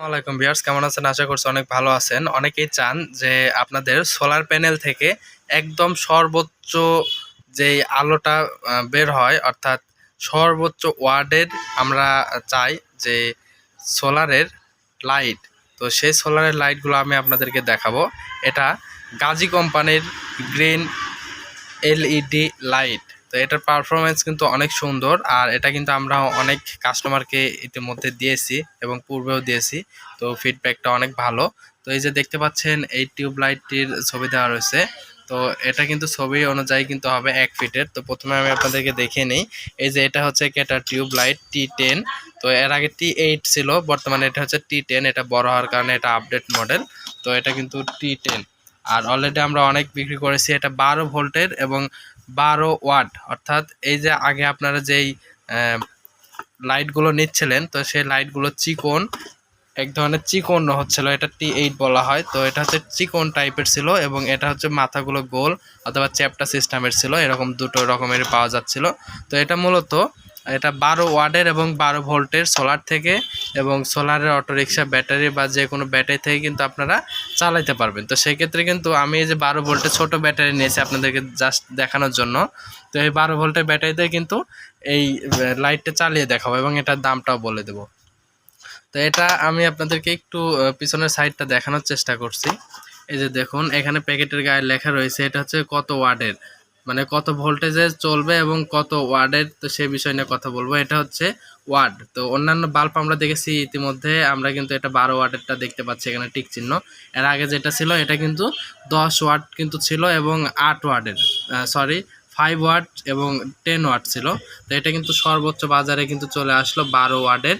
আসসালামাইকুম ভিউয়ার্স, কেমন আছেন? আশা করছি অনেক ভালো আছেন। অনেকেই চান যে আপনাদের সোলার প্যানেল থেকে একদম সর্বোচ্চ যেই আলোটা বের হয়, অর্থাৎ সর্বোচ্চ ওয়ার্ডের আমরা চাই যে সোলারের লাইট। তো সেই সোলারের লাইটগুলো আমি আপনাদেরকে দেখাবো। এটা গাজী কোম্পানির গ্রিন এলইডি লাইট। তো এটার পারফরমেন্স কিন্তু অনেক সুন্দর আর এটা কিন্তু আমরা অনেক কাস্টমারকে ইতিমধ্যে দিয়েছি এবং পূর্বেও দিয়েছি। তো ফিডব্যাকটা অনেক ভালো। তো এই যে দেখতে পাচ্ছেন, এই টিউবলাইটটির ছবি দেওয়া রয়েছে। তো এটা কিন্তু ছবি অনুযায়ী কিন্তু হবে এক ফিটের। তো প্রথমে আমি আপনাদেরকে দেখিয়ে নিই। এই যে এটা হচ্ছে একটা টিউব লাইট টি টেন তো এর আগে টি এইট ছিল, বর্তমানে এটা হচ্ছে টি টেন এটা বড় হওয়ার কারণে এটা আপডেট মডেল তো এটা কিন্তু টি টেন আর অলরেডি আমরা অনেক বিক্রি করেছি, এটা বারো ভোল্টের এবং বারো ওয়াট। অর্থাৎ এই যে আগে আপনারা যেই লাইটগুলো নিচ্ছিলেন, তো সেই লাইটগুলো চিকন, এক ধরনের চিকন হচ্ছিল, এটা টি এইট বলা হয়। তো এটা হচ্ছে চিকন টাইপের ছিল এবং এটা হচ্ছে মাথাগুলো গোল অথবা চ্যাপটা সিস্টেমের ছিল, এরকম দুটো রকমের পাওয়া যাচ্ছিল। তো এটা মূলত এটা বারো ওয়ার্ডের এবং বারো ভোল্টের সোলার থেকে এবং সোলারের অটোরিকশা, ব্যাটারি বা যে কোনো ব্যাটারি থেকে কিন্তু আপনারা চালাইতে পারবেন। তো সেক্ষেত্রে কিন্তু আমি এই যে বারো ভোল্টের ছোট ব্যাটারি নিয়েছি আপনাদেরকে জাস্ট দেখানোর জন্য। তো এই বারো ভোল্টের ব্যাটারিতে কিন্তু এই লাইটটা চালিয়ে দেখাবো এবং এটার দামটাও বলে দেবো। তো এটা আমি আপনাদেরকে একটু পিছনের সাইডটা দেখানোর চেষ্টা করছি। এই যে দেখুন, এখানে প্যাকেটের গায়ে লেখা রয়েছে, এটা হচ্ছে কত ওয়ার্ডের মানে কত ভোল্টেজে চলবে এবং কত ওয়ার্ডের তো সেই বিষয় নিয়ে কথা বলব। এটা হচ্ছে ওয়ার্ড তো অন্যান্য বাল্ব আমরা দেখেছি ইতিমধ্যে, আমরা কিন্তু এটা বারো ওয়ার্ডেরটা দেখতে পাচ্ছি এখানে টিক চিহ্ন। এর আগে যেটা ছিল, এটা কিন্তু দশ ওয়াট কিন্তু ছিল এবং আট ওয়ার্ডের সরি ফাইভ ওয়াট এবং টেন ওয়াট ছিল। তো এটা কিন্তু সর্বোচ্চ বাজারে কিন্তু চলে আসলো বারো ওয়ার্ডের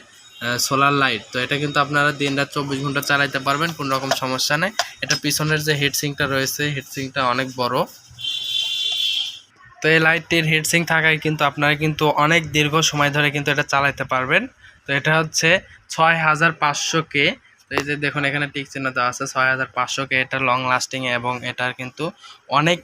সোলার লাইট তো এটা কিন্তু আপনারা দিন রাত চব্বিশ ঘণ্টা চালাইতে পারবেন, কোনো রকম সমস্যা নেই। এটা পিছনের যে হিটসিংটা রয়েছে হেডসিংটা অনেক বড়। তো এই লাইটটির হিটসিং থাকায় কিন্তু আপনারা কিন্তু অনেক দীর্ঘ সময় ধরে কিন্তু এটা চালাতে পারবেন। তো এটা হচ্ছে ছয় হাজার পাঁচশো কে। তো এই যে দেখুন, এখানে টিক চিহ্ন দেওয়া আছে ছয় হাজার পাঁচশো কে। এটা লং লাস্টিং এবং এটার কিন্তু অনেক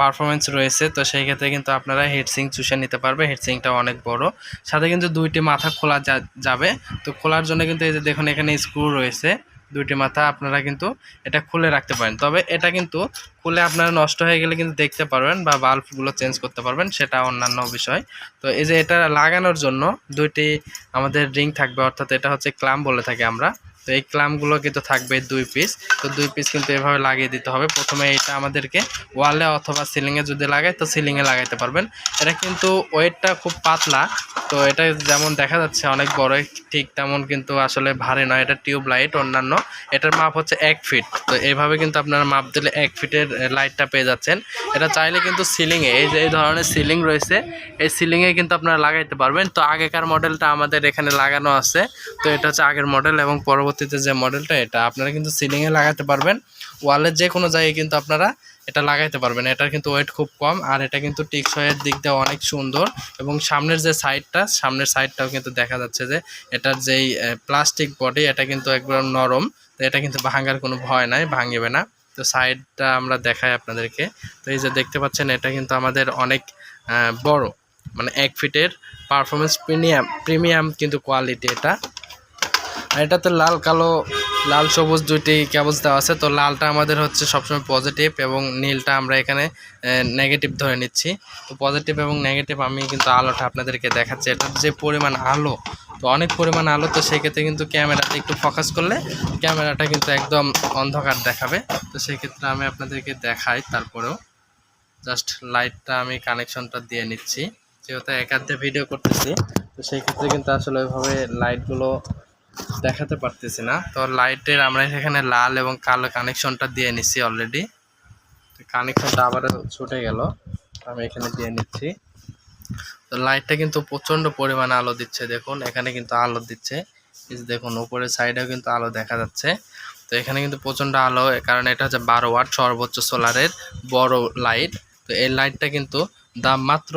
পারফরমেন্স রয়েছে। তো সেই ক্ষেত্রে কিন্তু আপনারা হেডসিং চুষে নিতে পারবে। হেডসিংটা অনেক বড়। সাথে কিন্তু দুইটি মাথা খোলা যাবে। তো খোলার জন্য কিন্তু এই যে দেখুন, এখানে স্ক্রু রয়েছে। দুইটি মাথা আপনারা কিন্তু এটা খুলে রাখতে পারেন। তবে এটা কিন্তু খুলে আপনারা নষ্ট হয়ে গেলে কিন্তু দেখতে পারবেন বা বাল্বগুলো চেঞ্জ করতে পারবেন, সেটা অন্যান্য বিষয়। তো এই যে এটা লাগানোর জন্য দুইটি আমাদের রিং থাকবে, অর্থাৎ এটা হচ্ছে ক্লাম বলে থাকি আমরা। তো এই ক্লামগুলো কিন্তু থাকবে দুই পিস তো দুই পিস কিন্তু এভাবে লাগিয়ে দিতে হবে। প্রথমে এটা আমাদেরকে ওয়ালে অথবা সিলিংয়ে যদি লাগাই, তো সিলিংয়ে লাগাইতে পারবেন। এটা কিন্তু ওয়েটটা খুব পাতলা। তো এটা যেমন দেখা যাচ্ছে, অনেক বড় ঠিক তেমন কিন্তু আসলে ভারী নয়। এটা টিউব লাইট অন্যান্য। এটার মাপ হচ্ছে এক ফিট। তো এইভাবে কিন্তু আপনারা মাপ দিলে এক ফিটের লাইটটা পেয়ে যাচ্ছেন। এটা চাইলে কিন্তু সিলিংয়ে, এই যে, এই ধরনের সিলিং রয়েছে, এই সিলিংয়ে কিন্তু আপনারা লাগাইতে পারবেন। তো আগেকার মডেলটা আমাদের এখানে লাগানো আছে। তো এটা হচ্ছে আগের মডেল এবং পরবর্তীতে যে মডেলটা এটা, আপনারা কিন্তু সিলিংয়ে লাগাতে পারবেন। ওয়ালের যে কোনো জায়গায় কিন্তু আপনারা এটা লাগাইতে পারবেন। এটার কিন্তু ওয়েট খুব কম, আর এটা কিন্তু টিকসইয়ের দিক দিয়ে অনেক সুন্দর এবং সামনের যে সাইডটা সামনের সাইডটাও কিন্তু দেখা যাচ্ছে যে এটার যেই প্লাস্টিক বডি এটা কিন্তু একবার নরম। তো এটা কিন্তু ভাঙার কোনো ভয় নাই, ভাঙবে না। তো সাইডটা আমরা দেখাই আপনাদেরকে। তো এই যে দেখতে পাচ্ছেন, এটা কিন্তু আমাদের অনেক বড়। মানে এক ফিটের পারফরমেন্স প্রিমিয়াম প্রিমিয়াম কিন্তু কোয়ালিটি এটা। আর এটাতে লাল, কালো, লাল, সবুজ দুইটি কাগজ দেওয়া আছে। তো লালটা আমাদের হচ্ছে সবসময় পজিটিভ এবং নীলটা আমরা এখানে নেগেটিভ ধরে নিচ্ছি। তো পজিটিভ এবং নেগেটিভ আমি কিন্তু আলোটা আপনাদেরকে দেখাচ্ছি। এটার যে পরিমাণ আলো, তো অনেক পরিমাণ আলো, তো সেক্ষেত্রে কিন্তু ক্যামেরাতে একটু ফোকাস করলে ক্যামেরাটা কিন্তু একদম অন্ধকার দেখাবে। তো সেক্ষেত্রে আমি আপনাদেরকে দেখাই তারপরেও। জাস্ট লাইটটা আমি কানেকশনটা দিয়ে নিচ্ছি। যেহেতু একান্তে ভিডিও করতেছি, তো সেই ক্ষেত্রে কিন্তু আসলে ওইভাবে লাইটগুলো দেখাতে পারতেছি না। তো লাইটের আমরা এখানে লাল এবং কালো কানেকশনটা দিয়ে নিচ্ছি অলরেডি কানেকশনটা আবার ছুটে গেল, আমি এখানে দিয়ে নিচ্ছি। তো লাইটটা কিন্তু প্রচণ্ড পরিমাণে আলো দিচ্ছে, দেখুন, এখানে কিন্তু আলো দিচ্ছে। দেখুন, উপরের সাইডেও কিন্তু আলো দেখা যাচ্ছে। তো এখানে কিন্তু প্রচণ্ড আলো কারণ এটা হচ্ছে বারো ওয়াট সর্বোচ্চ সোলারের বড় লাইট তো এই লাইটটা কিন্তু দাম মাত্র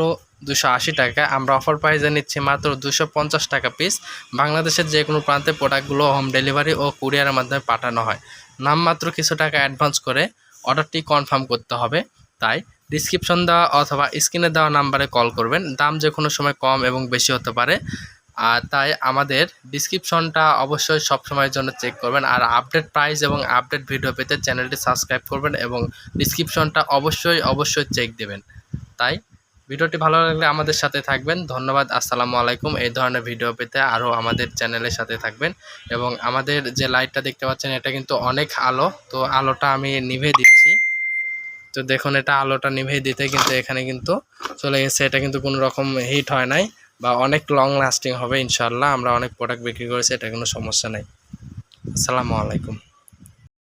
দুশো আশি টাকা। আমরা অফার প্রাইসে নিচ্ছি মাত্র দুশো পঞ্চাশ টাকা পিস বাংলাদেশের যে কোনো প্রান্তে প্রোডাক্টগুলো হোম ডেলিভারি ও কুরিয়ারের মাধ্যমে পাঠানো হয়। নামমাত্র কিছু টাকা অ্যাডভান্স করে অর্ডারটি কনফার্ম করতে হবে। তাই ডিসক্রিপশন দেওয়া অথবা স্ক্রিনে দেওয়া নাম্বারে কল করবেন। দাম যে কোনো সময় কম এবং বেশি হতে পারে। আর তাই আমাদের ডিসক্রিপশনটা অবশ্যই সব সময়ের জন্য চেক করবেন। আর আপডেট প্রাইস এবং আপডেট ভিডিও পেতে চ্যানেলটি সাবস্ক্রাইব করবেন এবং ডিসক্রিপশনটা অবশ্যই অবশ্যই চেক দেবেন। তাই ভিডিওটি ভালো লাগলে আমাদের সাথে থাকবেন। ধন্যবাদ, আসসালামু আলাইকুম। এই ধরনের ভিডিও পেতে আরও আমাদের চ্যানেলের সাথে থাকবেন। এবং আমাদের যে লাইটটা দেখতে পাচ্ছেন, এটা কিন্তু অনেক আলো। তো আলোটা আমি নিভে দিচ্ছি। তো দেখুন, এটা আলোটা নিভে দিতে কিন্তু এখানে কিন্তু চলে গেছে। এটা কিন্তু কোনো রকম হিট হয় নাই বা অনেক লং লাস্টিং হবে ইনশাল্লাহ আমরা অনেক প্রোডাক্ট বিক্রি করেছি, এটা কোনো সমস্যা নেই। আসসালামু আলাইকুম।